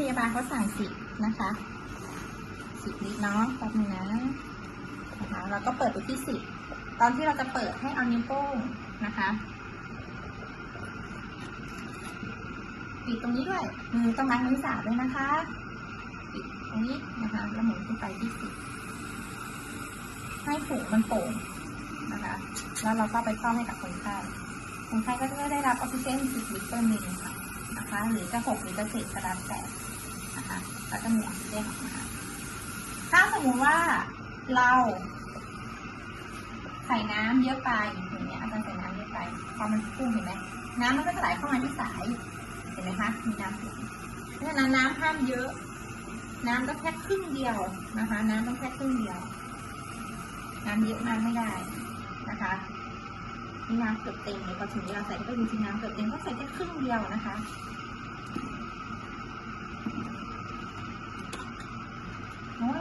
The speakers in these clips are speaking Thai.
พยาบาลเขาสั่งสิบนะคะสิบลิตรเนาะแป๊บนึงนะนะคะเราก็เปิดไปที่สิบตอนที่เราจะเปิดให้เอานิ้วโป้งนะคะปิดตรงนี้ด้วยมือต้องล้างมือสาดด้วยนะคะปิดตรงนี้นะคะแล้วหมุนขึ้นไปที่สิบให้ถุงมันโป่งนะคะแล้วเราก็ไปซ่อมให้กับคนไข้คนไข้ก็จะได้รับออกซิเจน10ลิตรต่อมิลค่ะนะคะหรือจะ6หรือจะ10ก็แล้วแต่ นะคะก็จะมีออกซิเจนออกมาถ้าสมมติว่าเราใส่น้ำเยอะไปอย่างเงี้ยอาจารย์ใส่น้ำเยอะไปพอมันพุ่งเห็นไหมน้ำมันก็จะไหลเข้ามาที่สายเห็นไหมคะมีน้ำพุ่งเพราะฉะนั้นน้ำห้ามเยอะ น้ำก็แค่ครึ่งเดียวนะคะ น้ำต้องแค่ครึ่งเดียว น้ำเยอะมากไม่ได้นะคะนี่น้ำเกือบเต็มเลยพอถึงเวลาใส่ก็ดูที่น้ำเกือบเต็มก็ใส่แค่ครึ่งเดียวนะคะ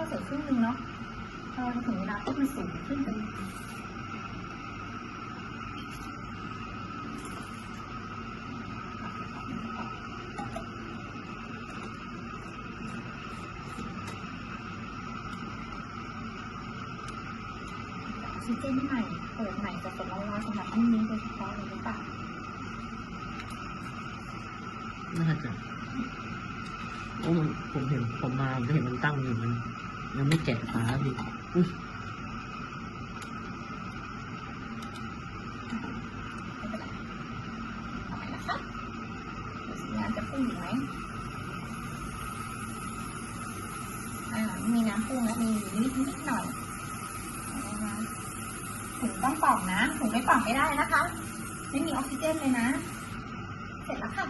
เพราะว่าเราใส่ครึ่งหนึงเนาะพอถึงเวลาปุ๊บมันสูงขึ้นไปออกซิเจนใหม่เปิดใหม่จะเป็นร้อยๆสำหรับอันนี้โดยเฉพาะเลยหรือเปล่าน่าจะโอ้มันผมเห็นผมมาผมก็เห็นมันตั้งอยู่มัน ยังไม่แกะฝาดิอุ้ยไม่เป็นไรเอานะคะดูสัญญาณจะพุ่งไหมอ่า มีน้ำพุ่งแล้วมีนิดนิดหน่อยถุงต้องป่องนะถุงไม่ป่องไม่ได้นะคะ ไม่มีออกซิเจนเลยนะ เสร็จแล้วค่ะ